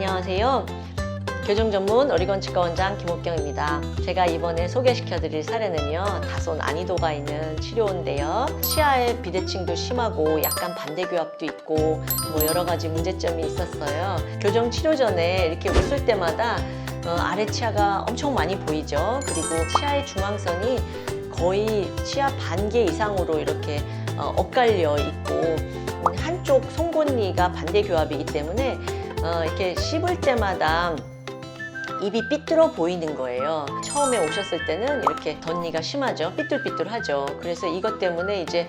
안녕하세요. 교정 전문 어리건 치과 원장 김옥경입니다. 제가 이번에 소개시켜 드릴 사례는요, 다소 난이도가 있는 치료인데요. 치아의 비대칭도 심하고 약간 반대 교합도 있고 뭐 여러 가지 문제점이 있었어요. 교정 치료 전에 이렇게 웃을 때마다 어, 아래 치아가 엄청 많이 보이죠. 그리고 치아의 중앙선이 거의 치아 반개 이상으로 이렇게 어, 엇갈려 있고 음, 한쪽 송곳니가 반대 교합이기 때문에 어, 이렇게 씹을 때마다 입이 삐뚤어 보이는 거예요. 처음에 오셨을 때는 이렇게 덧니가 심하죠. 삐뚤삐뚤하죠. 그래서 이것 때문에 이제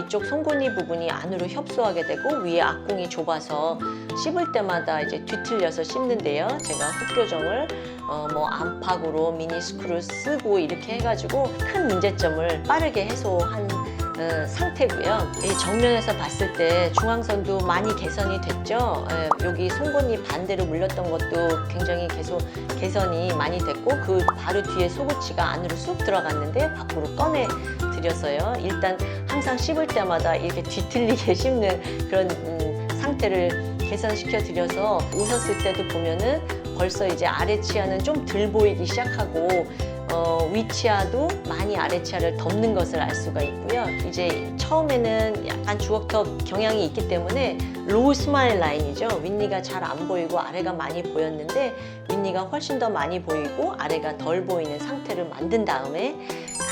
이쪽 송곳니 부분이 안으로 협소하게 되고 위에 앞궁이 좁아서 씹을 때마다 이제 뒤틀려서 씹는데요. 제가 흡교정을 어, 뭐 안팎으로 미니스크를 쓰고 이렇게 해가지고 큰 문제점을 빠르게 해소한 어, 상태고요. 이 정면에서 봤을 때 중앙선도 많이 개선이 됐죠. 예, 여기 송곳니 반대로 물렸던 것도 굉장히 계속 개선이 많이 됐고 그 바로 뒤에 소구치가 안으로 쑥 들어갔는데 밖으로 꺼내 드렸어요. 일단 항상 씹을 때마다 이렇게 뒤틀리게 씹는 그런 음, 상태를 개선시켜 드려서 웃었을 때도 보면은 벌써 이제 아래 치아는 좀 덜 보이기 시작하고 어, 위치아도 많이 아래치아를 덮는 것을 알 수가 있고요. 이제 처음에는 약간 주걱턱 경향이 있기 때문에 로우 스마일 라인이죠. 윗니가 잘 안 보이고 아래가 많이 보였는데 윗니가 훨씬 더 많이 보이고 아래가 덜 보이는 상태를 만든 다음에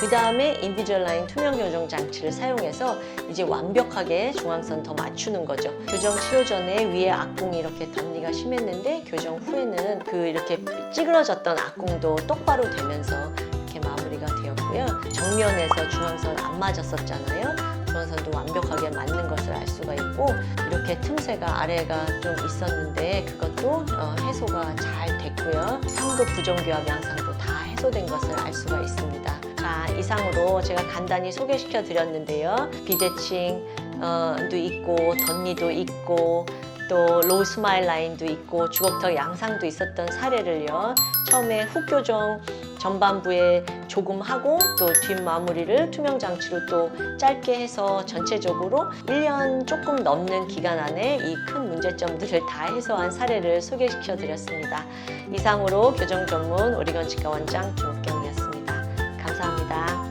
그 다음에 인비주얼 라인 투명 교정 장치를 사용해서 이제 완벽하게 중앙선 더 맞추는 거죠. 교정 치료 전에 위에 악궁이 이렇게 덧니가 심했는데 교정 후에는 그 이렇게 찌그러졌던 악궁도 똑바로 되면서 이렇게 마무리가 되었고요. 정면에서 중앙선 안 맞았었잖아요. 중앙선도 완벽하게 맞는 것을 알 수가 있고 이렇게 틈새가 아래가 좀 있었는데 그것도 어, 해소가 잘 됐고요. 상도 부정교합 양상도 다 해소된 것을 알 수가 있습니다. 자 이상으로 제가 간단히 소개시켜 드렸는데요. 비대칭 어, 도 있고 덧니도 있고 또 로우 스마일 라인도 있고 주걱턱 양상도 있었던 사례를요. 처음에 훅 교정 전반부에 조금 하고 또 뒷마무리를 투명 장치로 또 짧게 해서 전체적으로 1년 조금 넘는 기간 안에 이 큰 문제점들을 다 해소한 사례를 소개시켜 드렸습니다. 이상으로 교정 전문 오리건 치과 원장 김옥경 감사합니다.